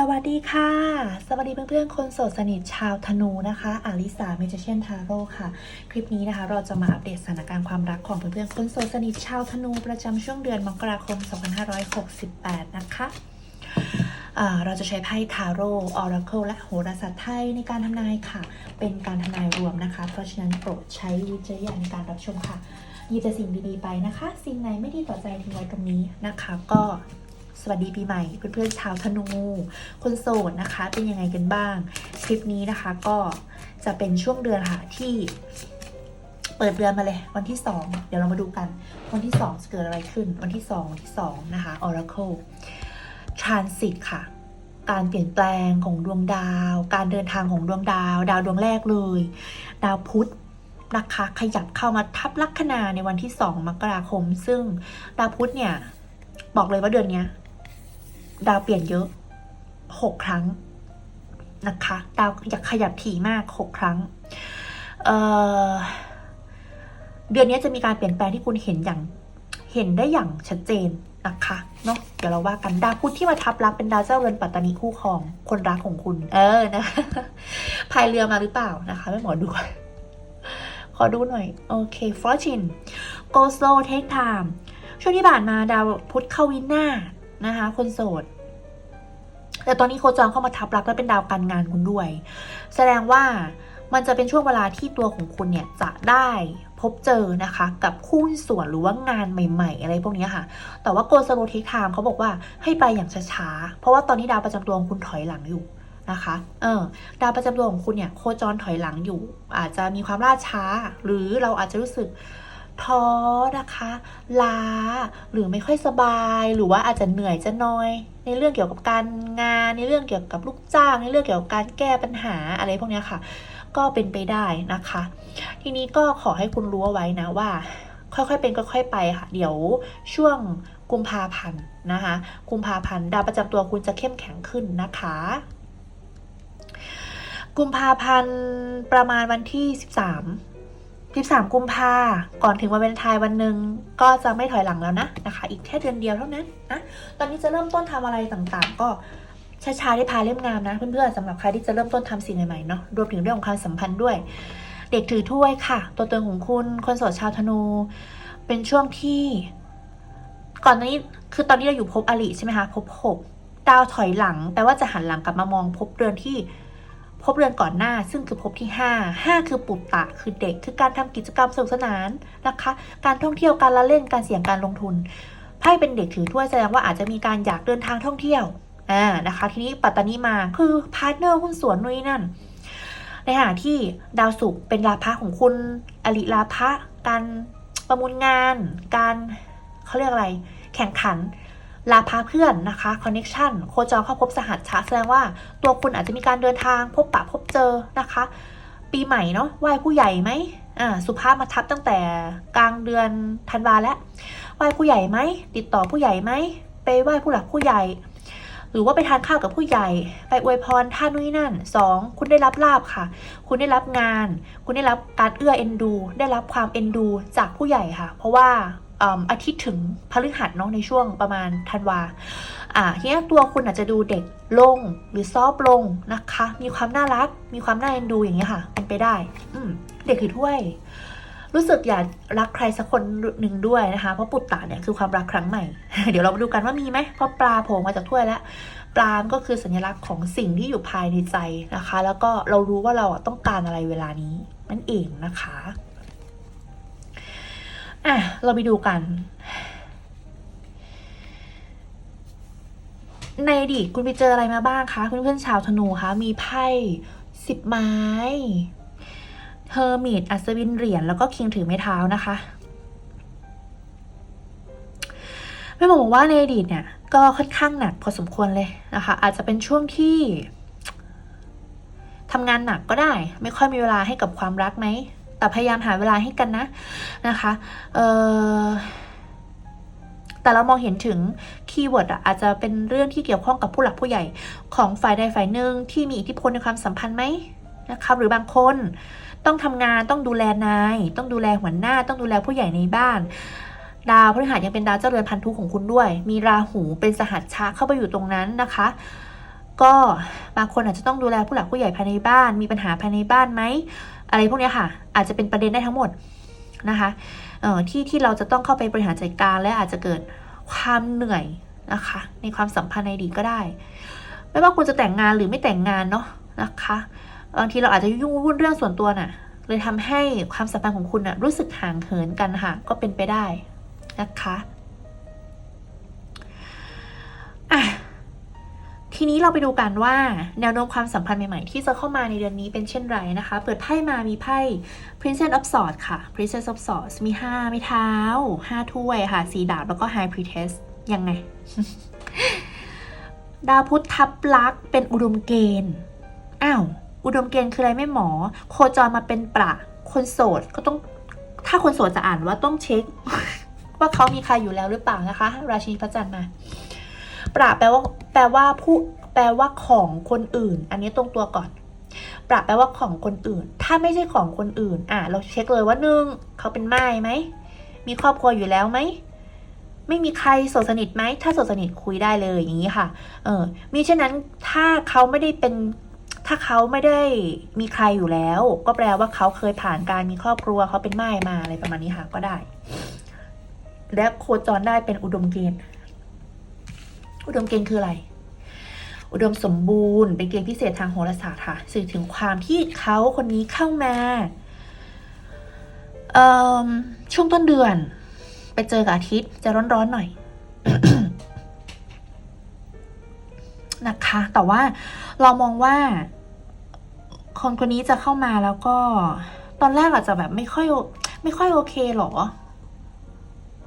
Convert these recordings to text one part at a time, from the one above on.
สวัสดีค่ะ สวัสดีเพื่อนๆคนโสดสนิทชาวธนูนะคะอาลิสาเมจิเชียนทาโร่ค่ะ คลิปนี้นะคะ เราจะมาอัปเดตสถานการณ์ความรักของเพื่อนๆคนโสดสนิทชาวธนูประจำช่วงเดือนมกราคม 2568 นะคะเราจะใช้ไพ่ทาโร่ออราเคิลและโหราศาสตร์ไทยในการทำนายค่ะ เป็นการทำนายรวมนะคะ เพราะฉะนั้นโปรดใช้วิจารณญาณในการรับชมค่ะหยิบแต่สิ่งดีๆไปนะคะ สิ่งไหนไม่ดีต่อใจทิ้งไว้ตรงนี้นะคะ ก็ สวัสดีปีใหม่เพื่อนๆชาวธนู คนโสดนะคะ เป็นยังไงกันบ้าง คลิปนี้นะคะก็จะเป็นช่วงเดือนค่ะที่เปิดเดือนมาเลย วันที่ 2 เดี๋ยวเรามาดูกัน วันที่ 2 จะเกิดอะไรขึ้น วันที่ 2 วันที่ 2 นะคะ Oracle Transit ค่ะ การเปลี่ยนแปลงของดวงดาว การเดินทางของดวงดาว ดาวดวงแรกเลย ดาวพุธนะคะขยับเข้ามาทับลัคนาในวันที่ 2 มกราคม ซึ่งดาวพุธเนี่ย บอกเลยว่าเดือนเนี้ย ดาวเปลี่ยนเยอะหกครั้งนะคะ ดาวอยากขยับถี่มากหกครั้งเเดือนนี้จะมีการเปลี่ยนแปลงที่คุณเห็นอย่างเห็นได้อย่างชัดเจนนะคะเนาะเดี๋ยวเราว่ากันดาวพุธที่มาทับรักเป็นดาวเจ้าเรือนปัตตานีคู่ครองคนรักของคุณ เออนะพายเรือมาหรือเปล่านะคะไม่หมอดูขอดูหน่อย โอเค fortune go slow take time ช่วงที่ผ่านมาดาวพุธเข้าวินหน้า นะคะ คนโสด แต่ตอนนี้โคจรเข้ามาทับรักและเป็นดาวการงานคุณด้วย แสดงว่ามันจะเป็นช่วงเวลาที่ตัวของคุณเนี่ยจะได้พบเจอนะคะ กับคู่ส่วนหรือว่างานใหม่ ๆ อะไรพวกนี้ค่ะ แต่ว่าโกสโลเทคไทม์เขาบอกว่าให้ไปอย่างช้าๆ เพราะว่าตอนนี้ดาวประจำตัวของคุณถอยหลังอยู่นะคะ เออ ดาวประจำตัวของคุณเนี่ยโคจรถอยหลังอยู่ อาจจะมีความล่าช้า หรือเราอาจจะรู้สึก ท้อนะคะล้าหรือไม่ค่อยสบายหรือว่าอาจจะเหนื่อยจะน้อย ในเรื่องเกี่ยวกับการงาน ในเรื่องเกี่ยวกับลูกจ้าง ในเรื่องเกี่ยวกับการแก้ปัญหาอะไรพวกนี้ค่ะ ก็เป็นไปได้นะคะ ทีนี้ก็ขอให้คุณรู้เอาไว้นะว่า ค่อยๆเป็นค่อยๆไปค่ะ เดี๋ยวช่วงกุมภาพันธ์นะคะกุมภาพันธ์ดาวประจำตัวคุณจะเข้มแข็งขึ้นนะคะกุมภาพันธ์ประมาณวันที่ 13 13 กุมภาก่อนถึงวันวาเลนไทน์วันหนึ่งก็จะไม่ถอยหลังแล้วนะนะคะ อีกแค่เดือนเดียวเท่านั้นนะ ตอนนี้จะเริ่มต้นทำอะไรต่างๆ ก็ช้าๆได้พาเล่มงามนะเพื่อนๆสำหรับใครที่จะเริ่มต้นทำสิ่งใหม่ๆเนาะรวมถึงเรื่องของความสัมพันธ์ด้วย เด็กถือถ้วยค่ะ ตัวตนของคุณคนโสดชาวธนู เป็นช่วงที่ ก่อนนี้คือตอนนี้เราอยู่ภพอริใช่ไหมคะภพหกดาวถอยหลัง แต่ว่าจะหันหลังกลับมามองภพเรือนที่ ภพเรือนก่อนหน้าซึ่งคือภพที่ห้าห้าคือปุตตะ คือเด็ก คือการทำกิจกรรมสนุกสนานนะคะ การท่องเที่ยวการละเล่นการเสี่ยงการลงทุนไพ่เป็นเด็กถือถ้วยแสดงว่าอาจจะมีการอยากเดินทางท่องเที่ยวอ่านะคะ ทีนี้ปัตตานีมาคือพาร์ทเนอร์หุ้นส่วนนู่นนั่น ในขณะที่ดาวศุกร์เป็นลาภะของคุณอริลาภะการประมูลงาน การเขาเรียกอะไร แข่งขัน ลาภะเพื่อนนะคะคอนเน็ชันโคจรเข้าพบสหัสชะแสดงว่าตัวคุณอาจจะมีการเดินทางพบปะพบเจอนะคะ ปีใหม่เนาะไหว้ผู้ใหญ่ไหมอ่าสุภาพมาทับตั้งแต่กลางเดือนธันวาแล้วไหว้ผู้ใหญ่ไหมติดต่อผู้ใหญ่ไหมไปไหว้ผู้หลักผู้ใหญ่ หรือว่าไปทานข้าวกับผู้ใหญ่ ไปอวยพรท่านนู่นนนั่นสองคุณได้รับลาบค่ะ คุณได้รับงาน คุณได้รับการเอื้อเอ็นดู ได้รับความเอ็นดูจากผู้ใหญ่ค่ะ เพราะว่า อาทิตย์ถึงพฤหัสเนาะในช่วงประมาณธันวาอ่าทีนี้ตัวคุณอาจจะดูเด็กลงหรือซอฟลงนะคะ มีความน่ารัก มีความน่าเอ็นดูอย่างเงี้ยค่ะ เป็นไปได้ อืมเด็กถือถ้วย รู้สึกอยากรักใครสักคนหนึ่งด้วยนะคะ เพราะปุตตะเนี่ยคือความรักครั้งใหม่ เดี๋ยวเรามาดูกันว่ามีไหมเพราะปลาโผล่มาจากถ้วยแล้วปลามก็คือสัญลักษณ์ของสิ่งที่อยู่ภายในใจนะคะ แล้วก็เรารู้ว่าเราต้องการอะไรเวลานี้นั่นเองนะคะ อะ เราไปดูกัน ในอดีตคุณไปเจออะไรมาบ้างคะ คุณเพื่อนชาวธนูคะ มีไพ่สิบไม้เฮอร์มิตอัศวินเหรียญแล้วก็คิงถือไม้เท้านะคะไม่บอกว่าในอดีตเนี่ย ก็ค่อนข้างหนักพอสมควรเลยนะคะ อาจจะเป็นช่วงที่ทำงานหนักก็ได้ ไม่ค่อยมีเวลาให้กับความรักไหม แต่พยายามหาเวลาให้กันนะนะคะเออแต่เรามองเห็นถึงคีย์เวิร์ดอะอาจจะเป็นเรื่องที่เกี่ยวข้องกับผู้หลักผู้ใหญ่ของฝ่ายใดฝ่ายหนึ่งที่มีอิทธิพลในความสัมพันธ์ไหมนะคะหรือบางคนต้องทำงานต้องดูแลนาย ต้องดูแลหัวหน้า ต้องดูแลผู้ใหญ่ในบ้าน ดาวพฤหัสยังเป็นดาวเจ้าเรือนพันธุของคุณด้วย มีราหูเป็นสหัสชะเข้าไปอยู่ตรงนั้นนะคะ ก็บางคนอาจจะต้องดูแลผู้หลักผู้ใหญ่ภายในบ้าน มีปัญหาภายในบ้านไหม อะไรพวกนี้ค่ะ อาจจะเป็นประเด็นได้ทั้งหมดนะคะเอ่อที่ที่เราจะต้องเข้าไปบริหารจัดการและอาจจะเกิดความเหนื่อยนะคะ ในความสัมพันธ์ในอดีตก็ได้ ไม่ว่าคุณจะแต่งงานหรือไม่แต่งงานเนาะนะคะบางทีเราอาจจะยุ่งวุ่นเรื่องส่วนตัวน่ะ เลยทำให้ความสัมพันธ์ของคุณน่ะรู้สึกห่างเหินกันค่ะ ก็เป็นไปได้นะคะอะ ทีนี้เราไปดูกันว่าแนวโน้มความสัมพันธ์ใหม่ๆ ที่จะเข้ามาในเดือนนี้เป็นเช่นไรนะคะ เปิดไพ่มามีไพ่ Princess of Swords ค่ะ Princess of Swords มี5ไม้เท้า 5 ถ้วยค่ะ สีดาบแล้วก็ High Priestess ยังไง ดาวพุธทับลักเป็นอุดมเกณฑ์ อ้าว อุดมเกณฑ์คืออะไรไม่หมอ โคจรมาเป็นประ คนโสดก็ต้อง ถ้าคนโสดจะอ่านว่าต้องเช็ค ว่าเขามีใครอยู่แล้วหรือเปล่านะคะ ราชินีพระจันทร์มา ประแปลว่าแปลว่าผู้แปลว่าของคนอื่น อันนี้ตรงตัวก่อน ประแปลว่าของคนอื่น ถ้าไม่ใช่ของคนอื่น อะ เราเช็คเลยว่าหนึ่งเขาเป็นไม้ไหม มีครอบครัวอยู่แล้วไหม ไม่มีใครสดสนิทไหม ถ้าสดสนิทคุยได้เลยอย่างนี้ค่ะ เออมีเช่นนั้นถ้าเขาไม่ได้เป็นถ้าเขาไม่ได้มีใครอยู่แล้ว ก็แปลว่าเขาเคยผ่านการมีครอบครัวเขาเป็นไม้มาอะไรประมาณนี้ค่ะก็ได้ และโคจรได้เป็นอุดมเกณฑ์ อุดมเกณฑ์คืออะไร อุดมสมบูรณ์เป็นเกณฑ์พิเศษทางโหราศาสตร์ค่ะสื่อถึงความที่เขาคนนี้เข้ามาช่วงต้นเดือน ไปเจอกับอาทิตย์จะร้อนๆหน่อยนะคะ แต่ว่าเรามองว่า คนคนนี้จะเข้ามาแล้วก็ ตอนแรกอาจจะแบบไม่ค่อย ไม่ค่อยโอเคหรอ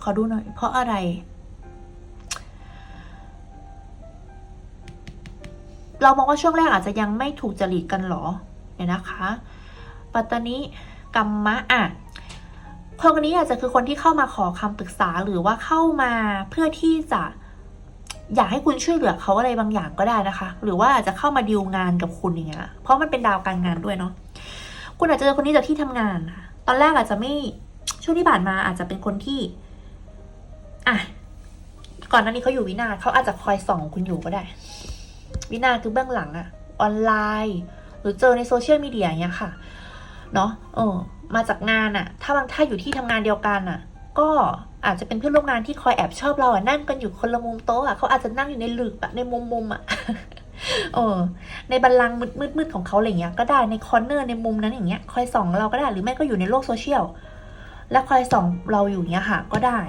ขอดูหน่อย เพราะอะไร เรามองว่าช่วงแรกอาจจะยังไม่ถูกจริตกันหรอเดี๋ยนะคะ ปัตตานิกรรมะอะคนนี้อาจจะคือคนที่เข้ามาขอคำปรึกษาหรือว่าเข้ามาเพื่อที่จะอยากให้คุณช่วยเหลือเขาอะไรบางอย่างก็ได้นะคะ หรือว่าอาจจะเข้ามาดีลงานกับคุณอย่างเงี้ยเพราะมันเป็นดาวการงานด้วยเนาะคุณอาจจะเจอคนนี้จากที่ทำงาน ตอนแรกอาจจะไม่ช่วงที่ผ่านมาอาจจะเป็นคนที่อะก่อนหน้านี้เขาอยู่วินาเขาอาจจะคอยส่องคุณอยู่ก็ได้ วินาคือเบื้องหลังอะออนไลน์ หรือเจอในโซเชียลมีเดียอย่างเงี้ยค่ะเนาะเออมาจากงานอะถ้าบางถ้าอยู่ที่ทำงานเดียวกันอะก็อาจจะเป็นเพื่อนร่วมงานที่คอยแอบชอบเราอะนั่งกันอยู่คนละมุมโต๊ะอะเขาอาจจะนั่งอยู่ในหลืบอะในมุมมุมอะเออในบัลลังก์มืดมืดมดของเขาอะไรเงี้ยก็ได้ในคอร์เนอร์ในมุมนั้นอย่างเงี้ยคอยส่องเราก็ได้หรือไม่ก็อยู่ในโลกโซเชียลแล้วคอยส่องเราอยู่เงี้ยค่ะ ก็ได้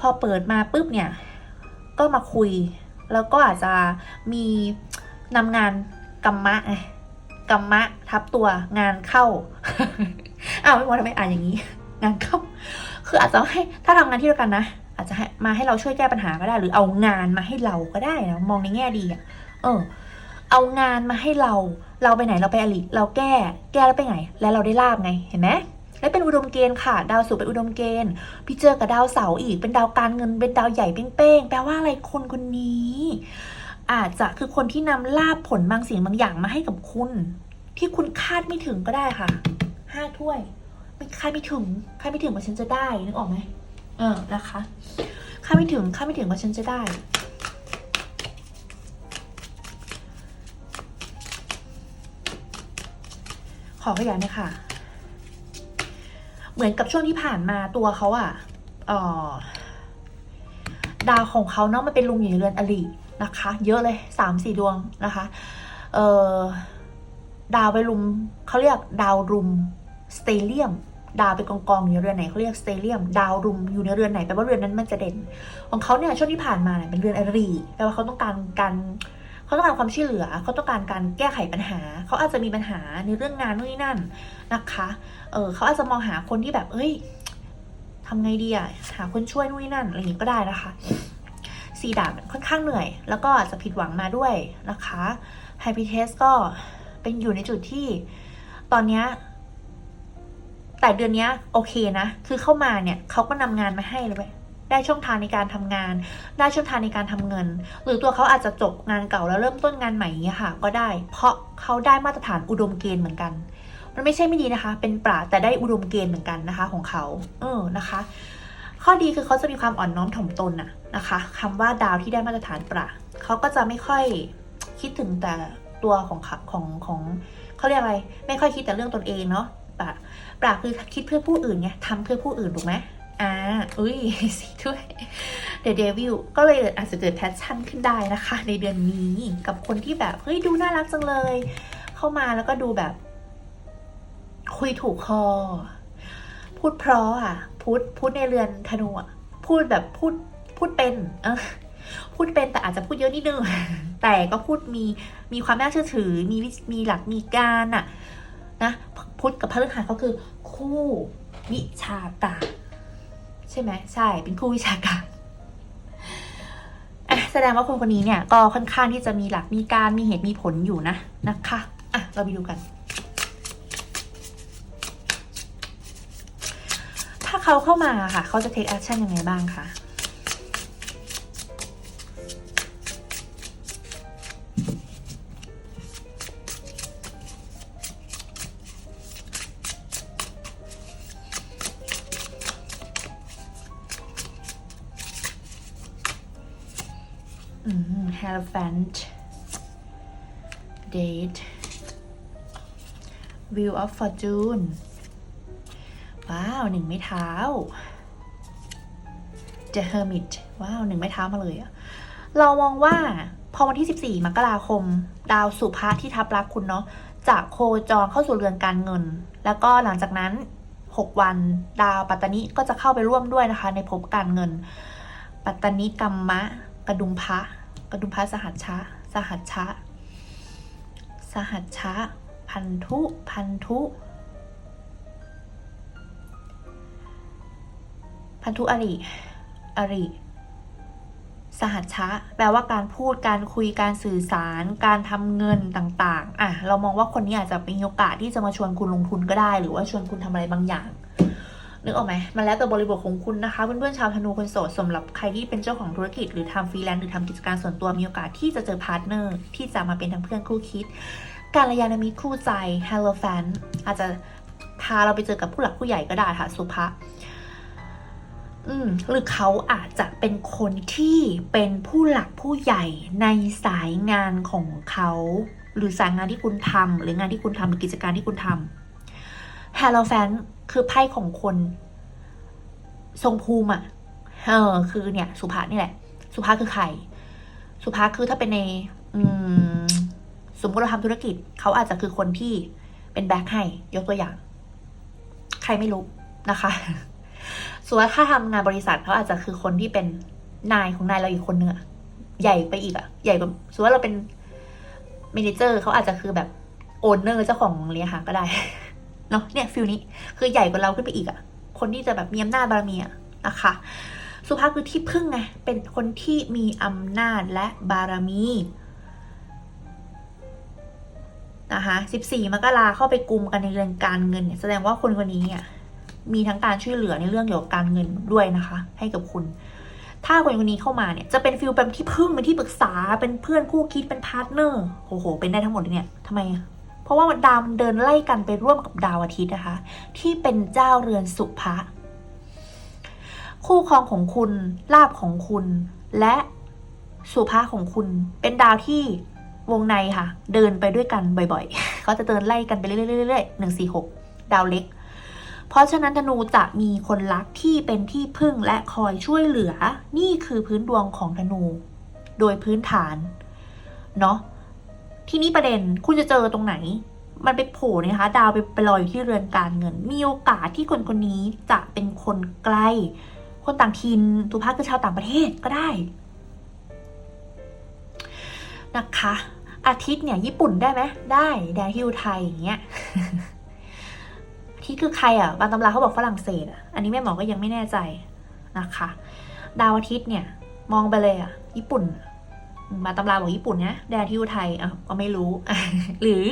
พอเปิดมาปุ๊บเนี่ย ก็มาคุย แล้วก็อาจจะมีนำงานกรรมะไงกรรมะทับตัวงานเข้าอ้าวไม่พอทำไมอ่านอย่างนี้ งานเข้า คืออาจจะให้ถ้าทำงานที่เดียวกันนะอาจจะให้มาให้เราช่วยแก้ปัญหาก็ได้ หรือเอางานมาให้เราก็ได้นะมองในแง่ดีอะเออ เอางานมาให้เรา เราไปไหนเราไปอลิเราแก้ แก้แล้วไปไหน แล้วเราได้ลาบไงเห็นไหม และเป็นอุดมเกณฑ์ค่ะ ดาวศุกร์เป็นอุดมเกณฑ์พี่เจอกับดาวเสาร์อีกเป็นดาวการเงินเป็นดาวใหญ่เป้งๆแปลว่าอะไรคนคนนี้ อาจจะคือคนที่นำลาบผลบางสิ่งบางอย่างมาให้กับคุณ ที่คุณคาดไม่ถึงก็ได้ค่ะห้าถ้วยไม่คาดไม่ถึงคาดไม่ถึงว่าฉันจะได้นึกออกไหมเออนะคะคาดไม่ถึงคาดไม่ถึงว่าฉันจะได้ขอขยายหน่อยค่ะ เหมือนกับช่วงที่ผ่านมาตัวเขาอะเอ่อดาวของเขาเนาะมันเป็นลุงอยู่ในเรือนอลีนะคะ เยอะเลยสามสี่ดวงนะคะเออดาวไปรุมเขาเรียกดาวรุมสเตเลียม ดาวไปกองกองอยู่ในเรือนไหนเขาเรียกสเตเลียม ดาวรุมอยู่ในเรือนไหนแปลว่าเรือนนั้นมันจะเด่น ของเขาเนี่ยช่วงที่ผ่านมาเนี่ยเป็นเรือนอรีแปลว่าเขาต้องการการ เขาต้องการความช่วยเหลือ เขาต้องการการแก้ไขปัญหา เขาอาจจะมีปัญหาในเรื่องงานนู่นนี่นั่นนะคะ เออเขาอาจจะมองหาคนที่แบบ เอ้ยทำไงดีอะหาคนช่วยนู่นนี่นั่นอะไรอย่างนี้ก็ได้นะคะสีดาบค่อนข้างเหนื่อย แล้วก็อาจจะผิดหวังมาด้วยนะคะไฮพิเทสก็เป็นอยู่ในจุดที่ตอนเนี้ยแต่เดือนนี้โอเคนะ คือเข้ามาเนี่ยเขาก็นำงานมาให้เลย ได้ช่องทางในการทำงาน ได้ช่องทางในการทำเงิน หรือตัวเขาอาจจะจบงานเก่าแล้วเริ่มต้นงานใหม่อย่างเงี้ยค่ะ ก็ได้ เพราะเขาได้มาตรฐานอุดมเกณฑ์เหมือนกัน มันไม่ใช่ไม่ดีนะคะ เป็นปราแต่ได้อุดมเกณฑ์เหมือนกันนะคะ ของเขา เออนะคะ ข้อดีคือเขาจะมีความอ่อนน้อมถ่อมตนน่ะนะคะคำว่าดาวที่ได้มาตรฐานปราเขาก็จะไม่ค่อยคิดถึงแต่ตัวของขของของเขาเรียกอะไร ไม่ค่อยคิดแต่เรื่องตนเองเนาะปะปราคือคิดเพื่อผู้อื่นไงทำเพื่อผู้อื่นถูกไหม อ่าอุ้ยสีด้วย The Devil ก็เลยอาจจะเกิดแพชชั่นขึ้นได้นะคะ ในเดือนนี้กับคนที่แบบ เฮ้ย ดูน่ารักจังเลย เข้ามาแล้วก็ดูแบบ คุยถูกคอ พูดเพราะอะ พูดพูดในเรือนธนูอะ พูดแบบพูดพูดเป็นเออพูดเป็นแต่อาจจะพูดเยอะนิดนึง แต่ก็พูดมีมีความน่าเชื่อถือ มีมีหลักมีการอะนะพุทธกับพฤหัสเขาคือคู่วิชาการ ใช่ไหมใช่เป็นคู่วิชาการแสดงว่าคนคนนี้เนี่ยก็ค่อนข้างที่จะมีหลักมีการมีเหตุมีผลอยู่นะนะคะอะเราไปดูกัน ถ้าเขาเข้ามาค่ะ เขาจะ take action ยังไงบ้างคะ อืม Hierophant Date Wheel of Fortune ว้าวหนึ่งไม้เท้า The Hermit ว้าวหนึ่งไม้เท้ามาเลยอะเรามองว่าพอวันที่ 14 มกราคม ดาวสุภาที่ทับรักคุณเนาะจะโคจรเข้าสู่เรือนการเงิน แล้วก็หลังจากนั้น 6 วัน ดาวปัตตานิก็จะเข้าไปร่วมด้วยนะคะ ในภพการเงิน ปัตตานิกรรมะ กระดุมพระ กระดุมพระสหัชชะ สหัชชะ สหัชชะ พันธุ พันธุ พันธุอริอริ สหัชชะ แปลว่าการพูด การคุย การสื่อสาร การทำเงินต่างๆ อะ เรามองว่าคนนี้อาจจะมีโอกาสที่จะมาชวนคุณลงทุนก็ได้ หรือว่าชวนคุณทำอะไรบางอย่าง นึกออกไหมมันแล้วแต่บริบทของคุณนะคะ เพื่อนๆชาวธนูคนโสดสำหรับใครที่เป็นเจ้าของธุรกิจ หรือทำฟรีแลนซ์หรือทำกิจการส่วนตัวมีโอกาสที่จะเจอพาร์ทเนอร์ที่จะมาเป็นทั้งเพื่อนคู่คิด การยานมิตรคู่ใจ h e l l o f a n อาจจะพาเราไปเจอกับผู้หลักผู้ใหญ่ก็ได้ค่ะสุภาอืมหรือเขาอาจจะเป็นคนที่เป็นผู้หลักผู้ใหญ่ในสายงานของเขา หรือสายงานที่คุณทำหรืองานที่คุณทำหรือกิจการที่คุณทำ h e l l o f a n คือไพ่ของคน ทรงภูมิอะเออ คือเนี่ย สุภานี่แหละ สุภาคือใคร สุภาคือถ้าเป็นใน อืม สมมติเราทำธุรกิจ เขาอาจจะคือคนที่เป็นแบ็คให้ ยกตัวอย่าง ใครไม่รู้นะคะส่วนว่าถ้าทำงานบริษัทเขาอาจจะคือคนที่เป็นนายของนายเราอีกคนนึงอะใหญ่ไปอีกอะใหญ่กว่าสมมติว่าเราเป็นเมนเจอร์เขาอาจจะคือแบบโอนเนอร์เจ้าของเรียหาก็ได้ เนาะเนี่ยฟิลนี้คือใหญ่กว่าเราขึ้นไปอีกอะคนที่จะแบบมีอำนาจบารมีอะนะคะ สุภาพคือที่พึ่งไงเป็นคนที่มีอำนาจและบารมีนะคะ14มกราเข้าไปกลุ่มกันในเรื่องการเงินเนี่ยแสดงว่าคนคนนี้เนี่ยมีทั้งการช่วยเหลือในเรื่องเกี่ยวกับการเงินด้วยนะคะ ให้กับคุณ ถ้าคนคนนี้เข้ามาเนี่ยจะเป็นฟิลเป็นที่พึ่งเป็นที่ปรึกษาเป็นเพื่อนคู่คิดเป็นพาร์ทเนอร์โอ้โห เป็นได้ทั้งหมดเลยเนี่ยทำไม ราะว่าดาวมันเดินไล่กันไปร่วมกับดาวอาทิตย์นะคะ ที่เป็นเจ้าเรือนสุภะคู่ครองของคุณลาบของคุณ และสุภาของคุณ เป็นดาวที่วงในค่ะ เดินไปด้วยกันบ่อยๆเขาจะเดินไล่กันไปเรื่อยๆหนึ่งสี่หกดาวเล็ก เพราะฉะนั้นธนูจะมีคนรักที่เป็นที่พึ่งและคอยช่วยเหลือ นี่คือพื้นดวงของธนู โดยพื้นฐาน เนาะ ทีนี้ประเด็นคุณจะเจอตรงไหน มันไปโผล่นะคะ ดาวไปไปลอยอยู่ที่เรือนการเงิน มีโอกาสที่คนคนนี้จะเป็นคนไกล คนต่างถิ่นทุภาคคือชาวต่างประเทศก็ได้นะคะ อาทิตย์เนี่ยญี่ปุ่นได้ไหมได้แดนฮิวไทยอย่างเงี้ยอาทิตย์คือใครอะบางตำราเขาบอกฝรั่งเศสอะอันนี้แม่หมอก็ยังไม่แน่ใจนะคะ ดาวอาทิตย์เนี่ย มองไปเลยอะ ญี่ปุ่น มาตำราบอกญี่ปุ่นนะแดนฮิวไทยอะก็ไม่รู้ หรือ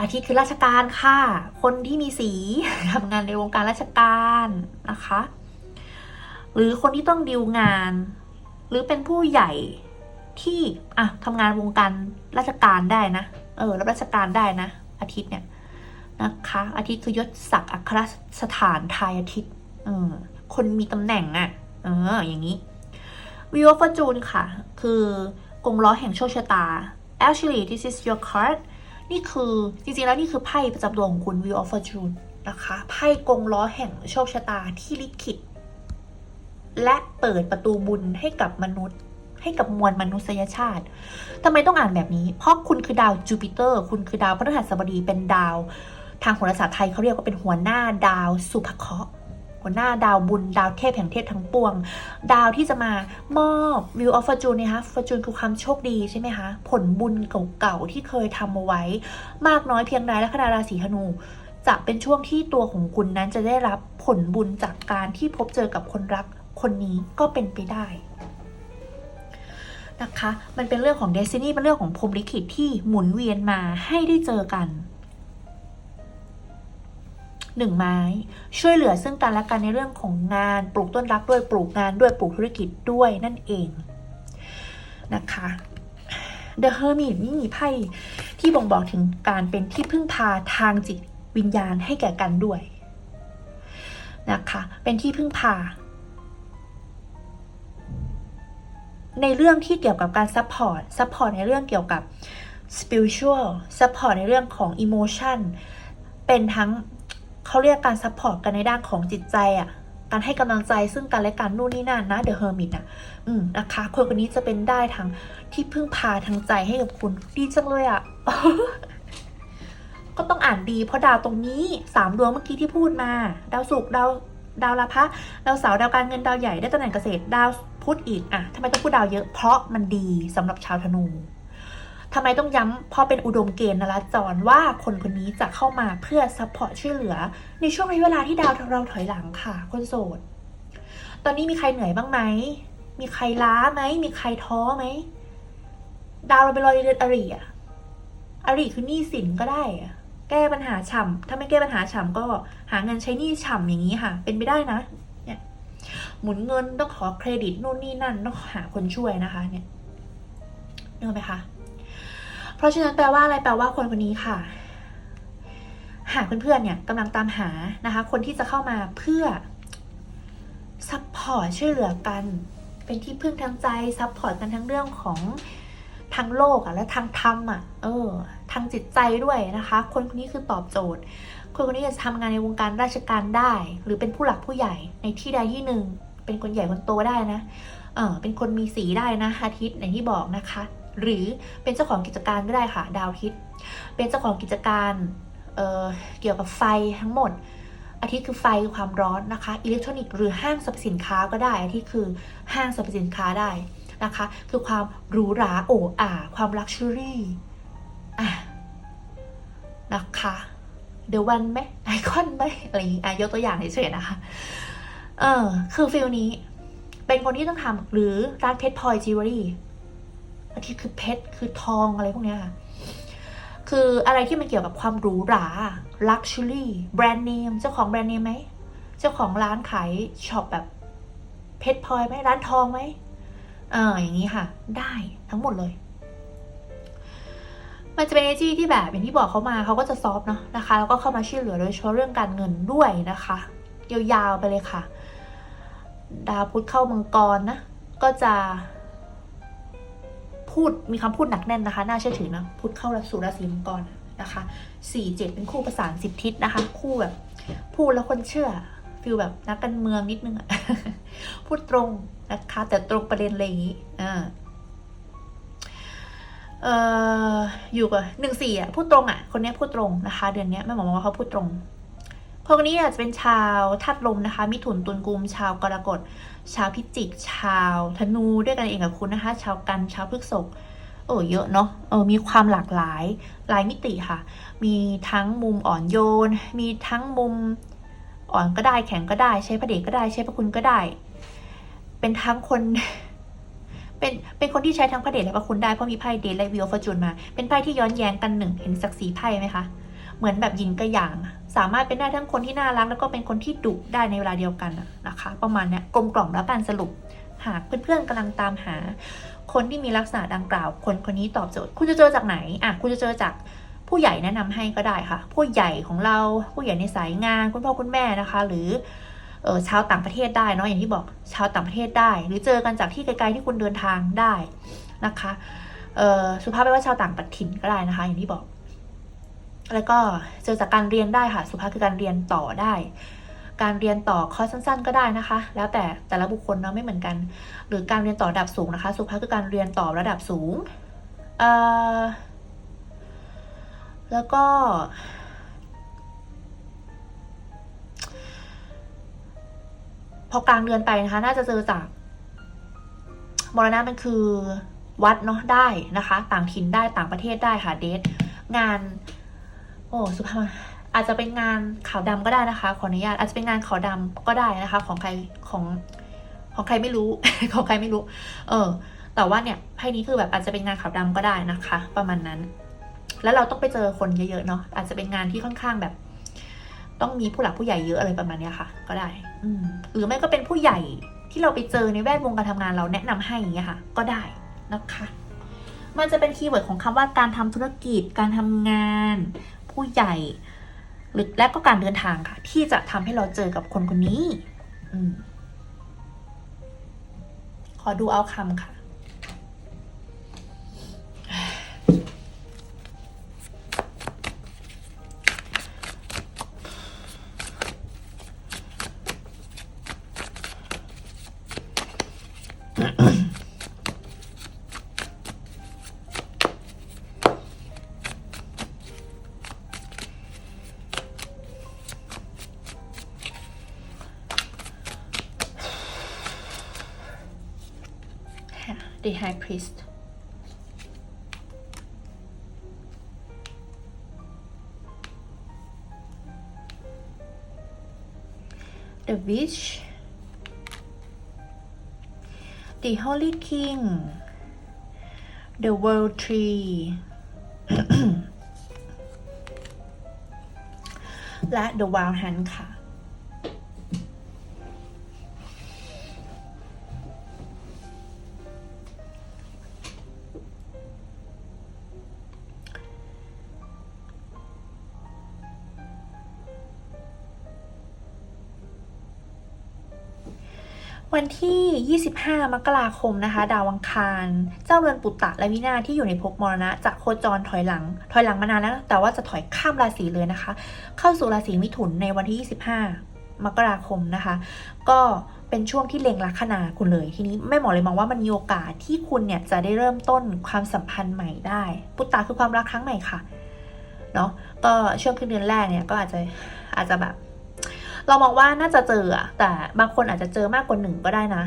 อาทิตย์คือราชการค่ะ คนที่มีสีทำงานในวงการราชการนะคะ หรือคนที่ต้องดิวงาน หรือเป็นผู้ใหญ่ที่อะทำงานวงการราชการได้นะเออรับราชการได้นะ อาทิตย์เนี่ยนะคะอาทิตย์คือยศศักดิ์อัครสถานทายอาทิตย์เออคนมีตำแหน่งอะ่ะ เออ อย่างนี้ วิวฟอร์จูนค่ะ คือกงล้อแห่งโชคชะตา actually this is your card นี่คือจริงๆแล้วนี่คือไพ่ประจำตัวของคุณ Wheel of Fortune นะคะไพ่กงล้อแห่งโชคชะตาที่ลิขิต และเปิดประตูบุญให้กับมนุษย์ ให้กับมวลมนุษยชาติทำไมต้องอ่านแบบนี้ เพราะคุณคือดาวจูปิเตอร์ คุณคือดาวพฤหัสบดีเป็นดาว ทางโหราศาสตร์ไทยเขาเรียกว่าเป็นหัวหน้าดาวสุภเคราะห์ หัวหน้าดาวบุญ ดาวเทพแห่งเทพทั้งปวง ดาวที่จะมามอบวิวออฟฟอร์จูนนะคะฟอร์จูนคือความโชคดีใช่ไหมคะ ผลบุญเก่าๆที่เคยทำเอาไว้ มากน้อยเพียงใดและคณะราศีธนูจะเป็นช่วงที่ตัวของคุณนั้นจะได้รับผลบุญจากการที่พบเจอกับคนรักคนนี้ก็เป็นไปได้นะคะ มันเป็นเรื่องของเดซินี่เป็นเรื่องของพรมลิขิตที่หมุนเวียนมาให้ได้เจอกัน หนึ่งไม้ ช่วยเหลือซึ่งกันและกันในเรื่องของงาน ปลูกต้นรักด้วยปลูกงานด้วยปลูกธุรกิจด้วยนั่นเองนะคะ The Hermit นี่มีไพ่ที่บ่งบอกถึงการเป็นที่พึ่งพาทางจิตวิญญาณให้แก่กันด้วยนะคะ เป็นที่พึ่งพา ในเรื่องที่เกี่ยวกับการซัพพอร์ตซัพพอร์ตในเรื่องเกี่ยวกับ spiritual ซัพพอร์ตในเรื่องของ emotion เป็นทั้ง เขาเรียกการซัพพอร์ตกันในด้านของจิตใจอะ่ะการให้กำลังใจซึ่งกันและกันนู่นนี่นั่นนะ The Hermit อะ อืมนะคะ คนคนนี้จะเป็นได้ทั้งที่พึ่งพาทางใจให้กับคุณดีจังเลยอะ่ะ ก็ต้องอ่านดี เพราะดาวตรงนี้สามดวงเมื่อกี้ที่พูดมา ดาวศุกร์ดาวดาวลาภะดาวเสาร์ดาวการเงินดาวใหญ่ได้ตำแหน่งเกษตรดาวพุธอีกอะทำไมต้องพูดดาวเยอะเพราะมันดีสำหรับชาวธนู ทำไมต้องย้ำเพราะเป็นอุดมเกณฑ์นราจรว่าคนคนนี้จะเข้ามาเพื่อซัพพอร์ตช่วยเหลือ ในช่วงระยะเวลาที่ดาวเราถอยหลังค่ะ คนโสด ตอนนี้มีใครเหนื่อยบ้างไหม มีใครล้าไหม มีใครท้อไหม ดาวเราเป็นรอยเดือนอริอะอริคือหนี้สินก็ได้อะแก้ปัญหาฉ่ำถ้าไม่แก้ปัญหาฉ่ำก็หาเงินใช้หนี้ฉ่ำอย่างนี้ค่ะ เป็นไปได้นะ เนี่ย หมุนเงินต้องขอเครดิตนู่นนี่นั่นต้องหาคนช่วยนะคะ เนี่ยนึกออกไหมคะ ราะฉะนั้นแปลว่าอะไรแปลว่าคนคนนี้ค่ะ หากเพื่อนๆเนี่ยกำลังตามหานะคะ คนที่จะเข้ามาเพื่อซัพพอร์ตช่วยเหลือกัน เป็นที่พึ่งทางใจซัพพอร์ตกันทั้งเรื่องของทางโลกอะและทางธรรมอะเออ ทางจิตใจด้วยนะคะ คนคนนี้คือตอบโจทย์ คนคนนี้จะทำงานในวงการราชการได้ หรือเป็นผู้หลักผู้ใหญ่ในที่ใดที่หนึ่ง เป็นคนใหญ่คนโตได้นะ เออเป็นคนมีสีได้นะอาทิตย์อย่างที่บอกนะคะ หรือเป็นเจ้าของกิจการก็ได้ค่ะดาวอาทิตย์เป็นเจ้าของกิจการเเกี่ยวกับไฟทั้งหมด อาทิตย์คือไฟความร้อนนะคะอิเล็กทรอนิกส์หรือห้างสรรพสินค้าก็ได้ อาทิตย์คือห้างสรรพสินค้าได้นะคะ คือความหรูหราโอ้อาความลักชัวรี่อะนะคะเดวันไหมไอคอนไหมอะไรอย่างงี้อะยกตัวอย่างเฉยๆนะคะ เออ คือฟิลนี้ เป็นคนที่ต้องทำหรือร้านเพชรพลอยจิวเวลรี่ อาทิตย์คือเพชรคือทองอะไรพวกเนี้ยค่ะ คืออะไรที่มันเกี่ยวกับความหรูหรา luxury แบรนด์เนมเจ้าของแบรนด์เนมไหมเจ้าของร้านขายช็อปแบบเพชรพลอยไหมร้านทองไหมเอออย่างนี้ค่ะ ได้ทั้งหมดเลย มันจะเป็น energy ที่แบบอย่างที่บอกเขามาเขาก็จะซอฟต์เนาะนะคะแล้วก็เข้ามาช่วยเหลือโดยเฉพาะเรื่องการเงินด้วยนะคะยาวๆไปเลยค่ะ ดาวพุธเข้ามังกรนะ ก็จะ พูดมีคำพูดหนักแน่นนะคะ น่าเชื่อถือนะพุธเข้าสู่ราศีมังกรนะคะสี่เจ็ดเป็นคู่ประสานสิบทิศนะคะ คู่แบบ พูดแล้วคนเชื่อฟิลแบบนักการเมืองนิดนึงอะพูดตรงนะคะ แต่ตรงประเด็นอะไรอย่างนี้อ่าเอ่ออยู่กับหนึ่งสี่อะพูดตรงอะ คนเนี้ยพูดตรงนะคะ เดือนเนี้ยแม่หมอบอกว่าเขาพูดตรง คนนี้อาจจะเป็นชาวธาตุลมนะคะ มิถุนตุลกุม ชาวกรกฎ ชาวพิจิก ชาวธนูด้วยกันเองกับคุณนะคะ ชาวกัน ชาวพฤษภโอ้เยอะเนาะเออมีความหลากหลายหลายมิติค่ะ มีทั้งมุมอ่อนโยน มีทั้งมุมอ่อนก็ได้แข็งก็ได้ ใช้พระเดชก็ได้ ใช้พระคุณก็ได้ เป็นทั้งคน เป็นเป็นคนที่ใช้ทั้งพระเดชและพระคุณได้เพราะมีไพ่เดชและวิวฟอร์จูนมา เป็นไพ่ที่ย้อนแย้งกันหนึ่งเห็นศักดิ์ศรีไพ่ไหมคะ เหมือนแบบยินกับหยาง สามารถเป็นได้ทั้งคนที่น่ารัก แล้วก็เป็นคนที่ดุได้ในเวลาเดียวกันนะคะ ประมาณนี้กลมกล่อมแล้วการสรุป หากเพื่อนๆกำลังตามหา คนที่มีลักษณะดังกล่าว คนคนนี้ตอบโจทย์ คุณจะเจอจากไหนอะคุณจะเจอจากผู้ใหญ่แนะนำให้ก็ได้ค่ะ ผู้ใหญ่ของเราผู้ใหญ่ในสายงาน คุณพ่อคุณแม่นะคะ หรือเออชาวต่างประเทศได้เนาะอย่างที่บอกชาวต่างประเทศได้ หรือเจอกันจากที่ไกลๆที่คุณเดินทางได้นะคะเออสุภาพแปลว่าชาวต่างปัถิ่นก็ได้นะคะ อย่างที่บอก แล้วก็เจอจากการเรียนได้ค่ะ สุภาพคือการเรียนต่อได้ การเรียนต่อคอร์สสั้น ๆ ก็ได้นะคะ แล้วแต่แต่ละบุคคลเนาะไม่เหมือนกัน หรือการเรียนต่อระดับสูงนะคะ สุภาพคือการเรียนต่อระดับสูงเอ่อแล้วก็พอกลางเดือนไปนะคะ น่าจะเจอจากมรณะมันคือวัดเนาะได้นะคะ ต่างถิ่นได้ต่างประเทศได้ค่ะเดทงาน โอ้สุภาพอาจจะเป็นงานขาวดำก็ได้นะคะ ขออนุญาตอาจจะเป็นงานขาวดำก็ได้นะคะ ของใครของของใครไม่รู้ ของใครไม่รู้ เออ แต่ว่าเนี่ยไพ่นี้คือแบบอาจจะเป็นงานขาวดำก็ได้นะคะ ประมาณนั้น แล้วเราต้องไปเจอคนเยอะๆเนาะอาจจะเป็นงานที่ค่อนข้างแบบ ต้องมีผู้หลักผู้ใหญ่เยอะอะไรประมาณเนี้ยค่ะ ก็ได้ อืมหรือไม่ก็เป็นผู้ใหญ่ที่เราไปเจอในแวดวงการทำงานเราแนะนำให้อย่างเงี้ยค่ะ ก็ได้นะคะมันจะเป็นคีย์เวิร์ดของคำว่าการทำธุรกิจ การทำงาน ผู้ใหญ่ หรือและก็การเดินทางค่ะ ที่จะทำให้เราเจอกับคนคนนี้อขอดูเอาคำค่ะ The High Priest The Witch The Holy King The World Tree และ The Wild Hunt ค่ะ 5 มกราคมนะคะ ดาวอังคาร เจ้าเรือนปุตตะและวินาที่อยู่ในภพมรณะจะโคจรถอยหลัง ถอยหลังมานานแล้ว แต่ว่าจะถอยข้ามราศีเลยนะคะ เข้าสู่ราศีมิถุนในวันที่ 25 มกราคมนะคะ ก็เป็นช่วงที่เล็งลัคนาคุณเลยทีนี้แม่หมอเลยมองว่ามันมีโอกาสที่คุณเนี่ยจะได้เริ่มต้นความสัมพันธ์ใหม่ได้ ปุตตะคือความรักครั้งใหม่ค่ะเนาะก็ช่วงครึ่งเดือนแรกเนี่ยก็อาจจะอาจจะแบบ เรามองว่าน่าจะเจอแต่บางคนอาจจะเจอมากกว่าหนึ่งก็ได้นะ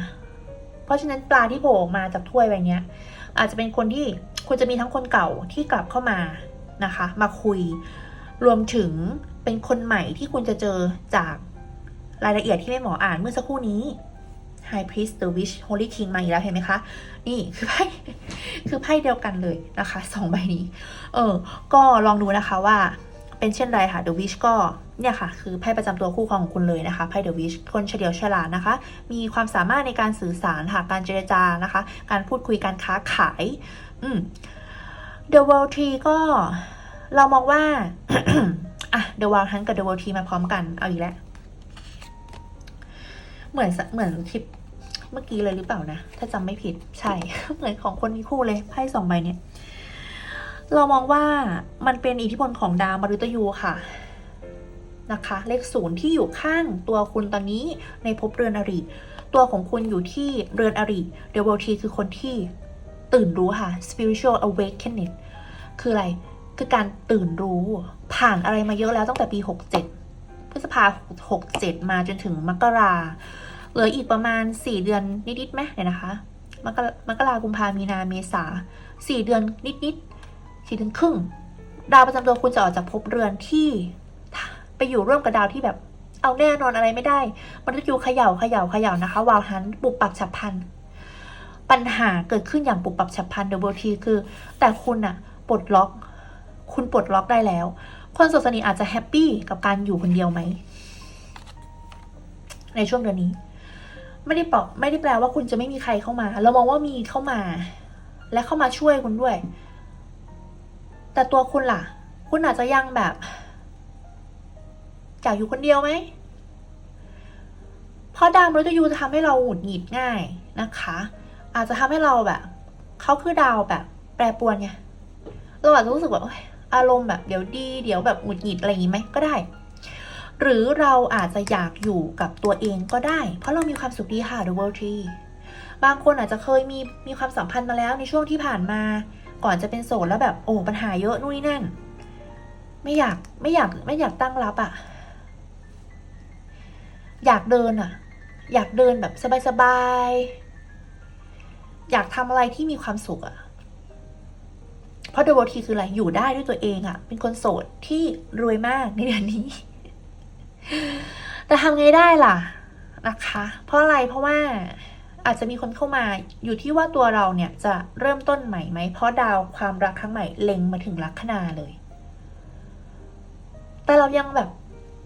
เพราะฉะนั้นปลาที่โผล่ออกมาจากถ้วยใบเนี้ยอาจจะเป็นคนที่คุณจะมีทั้งคนเก่าที่กลับเข้ามานะคะ มาคุยรวมถึงเป็นคนใหม่ที่คุณจะเจอจากรายละเอียดที่แม่หมออ่านเมื่อสักครู่นี้ High Priest The Witch Holy King มาอีกแล้วเห็นไหมคะ นี่คือไพ่คือไพ่เดียวกันเลยนะคะสองใบนี้ เออ ก็ลองดูนะคะว่า เป็นเช่นไรค่ะ The Wish ก็เนี่ยค่ะ คือไพ่ประจำตัวคู่ครองของคุณเลยนะคะไพ่ The Wish คนเฉลียวฉลาดนะคะ มีความสามารถในการสื่อสารค่ะการเจรจานะคะ การพูดคุยการค้าขาย อืม The World Tree ก็เรามองว่าอะ The Wild Hunt กับ The World Tree มาพร้อมกันเอาอีกแล้วเหมือนเหมือนคลิปเมื่อกี้เลยหรือเปล่านะ ถ้าจำไม่ผิดใช่ เหมือนของคนนี้คู่เลยไพ่สองใบเนี่ย เรามองว่ามันเป็นอิทธิพลของดาวมฤตยูค่ะนะคะ เลขศูนย์ที่อยู่ข้างตัวคุณตอนนี้ในภพเรือนอริ ตัวของคุณอยู่ที่เรือนอริเดว t ทีคือคนที่ตื่นรู้ค่ะ spiritual awakening คืออะไร คือการตื่นรู้ผ่านอะไรมาเยอะแล้วตั้งแต่ปี 67 พฤษภา67 มาจนถึงมกราเหลืออีกประมาณ 4 เดือนนิดๆไหมเดี๋ยนะคะ มกรามกรากุมภามีนาเมษา 4 เดือนนิดๆ สี่ถึงครึ่ง ดาวประจำตัวคุณจะออกจากภพเรือนที่ ไปอยู่ร่วมกับดาวที่แบบ เอาแน่นอนอะไรไม่ได้มันจะอยู่เขย่าเขย่าเขย่านะคะวาวฮันปุบปับฉับพลันปัญหาเกิดขึ้นอย่างปุบปับฉับพลันเดบทีคือ แต่คุณอะปลดล็อก คุณปลดล็อกได้แล้ว คนโสดสนิทอาจจะแฮปปี้กับการอยู่คนเดียวไหม ในช่วงเดือนนี้ ไม่ได้บอกไม่ได้แปลว่าคุณจะไม่มีใครเข้ามา เรามองว่ามีเข้ามา และเข้ามาช่วยคุณด้วย แต่ตัวคุณล่ะ คุณอาจจะยังแบบอยากอยู่คนเดียวไหม เพราะดาวมฤตยูจะทำให้เราหงุดหงิดง่ายนะคะ อาจจะทำให้เราแบบเขาคือดาวแบบ แปรปรวนไงเราอาจจะรู้สึกแบบโอ๊ยอารมณ์แบบเดี๋ยวดีเดี๋ยวแบบหงุดหงิดอะไรอย่างนี้ไหมก็ได้ หรือเราอาจจะอยากอยู่กับตัวเองก็ได้ เพราะเรามีความสุขดีค่ะ The World Tree บางคนอาจจะเคยมีมีความสัมพันธ์มาแล้วในช่วงที่ผ่านมา ก่อนจะเป็นโสดแล้วแบบโอ้ปัญหาเยอะนู่นนี่นั่น ไม่อยากไม่อยากไม่อยากตั้งรับอะ่ะ อยากเดินอะ่ะ อยากเดินแบบสบายๆอยากทำอะไรที่มีความสุขอะ่ะเพราะเดวทีคืออะไรอยู่ได้ด้วยตัวเองอะ่ะ เป็นคนโสดที่รวยมากในเดือนนี้ แต่ทำไงได้ล่ะนะคะ เพราะอะไรเพราะว่า อาจจะมีคนเข้ามาอยู่ที่ว่าตัวเราเนี่ยจะเริ่มต้นใหม่ไหมเพราะดาวความรักครั้งใหม่เล็งมาถึงลัคนาเลย แต่เรายังแบบ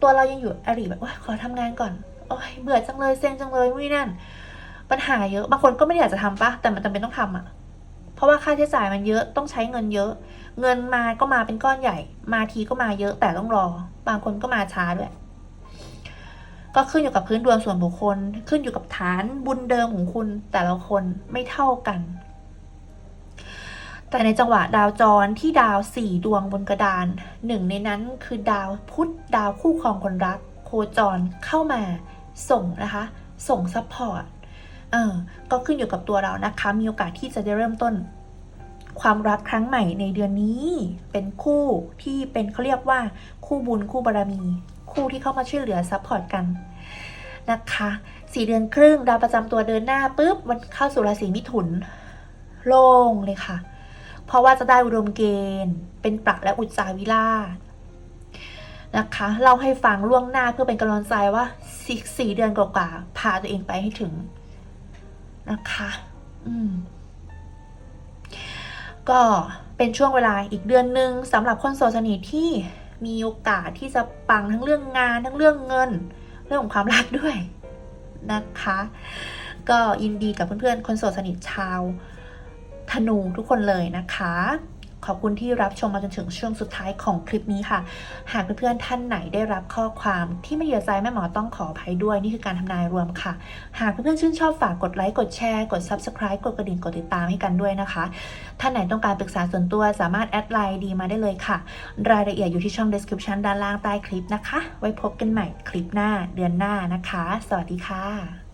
ตัวเรายังอยู่อริแบบว่าขอทำงานก่อนโอ้ยเบื่อจังเลยเซ็งจังเลยวิ่นั่น ปัญหาเยอะบางคนก็ไม่ได้อยากจะทำปะแต่มันจำเป็นต้องทำอะเพราะว่าค่าใช้จ่ายมันเยอะต้องใช้เงินเยอะ เงินมาก็มาเป็นก้อนใหญ่ มาทีก็มาเยอะแต่ต้องรอบางคนก็มาช้าด้วย ก็ขึ้นอยู่กับพื้นดวงส่วนบุคคล ขึ้นอยู่กับฐานบุญเดิมของคุณแต่ละคนไม่เท่ากัน แต่ในจังหวะดาวจรที่ดาวสี่ดวงบนกระดานหนึ่งในนั้นคือดาวพุธดาวคู่ครองคนรัก โคจรเข้ามาส่งนะคะ ส่งซัพพอร์ตเออก็ขึ้นอยู่กับตัวเรานะคะ มีโอกาสที่จะได้เริ่มต้น ความรักครั้งใหม่ในเดือนนี้ เป็นคู่ที่เป็นเขาเรียกว่าคู่บุญคู่บารมี คู่ที่เข้ามาช่วยเหลือซัพพอร์ตกันนะคะสี่เดือนครึ่งดาวประจำตัวเดินหน้าปุ๊บมันเข้าสู่ราศีมิถุน โล่งเลยค่ะ เพราะว่าจะได้อุดมเกณฑ์ เป็นปรักและอุจจาวิลาศนะคะเล่าให้ฟังล่วงหน้าเพื่อเป็นกำลังใจว่าสี่สี่เดือนกว่าๆพาตัวเองไปให้ถึงนะคะ อืม ก็เป็นช่วงเวลาอีกเดือนหนึ่งสำหรับคนโสดสนิทที่ มีโอกาสที่จะปังทั้งเรื่องงานทั้งเรื่องเงิน เรื่องของความรักด้วยนะคะ ก็ยินดีกับเพื่อนๆคนโสดสนิทชาวธนูทุกคนเลยนะคะ ขอบคุณที่รับชมมาจนถึงช่วงสุดท้ายของคลิปนี้ค่ะ หากเพื่อนๆท่านไหนได้รับข้อความที่ไม่เยียใจแม่หมอต้องขออภัยด้วยนี่คือการทำนายรวมค่ะ หากเพื่อนๆชื่นชอบฝากกดไลค์กดแชร์กด Subscribe กดกระดิ่งกดติดตามให้กันด้วยนะคะ ท่านไหนต้องการปรึกษาส่วนตัวสามารถแอดไลน์ดีมาได้เลยค่ะ รายละเอียดอยู่ที่ช่อง description ด้านล่างใต้คลิปนะคะ ไว้พบกันใหม่คลิปหน้าเดือนหน้านะคะ สวัสดีค่ะ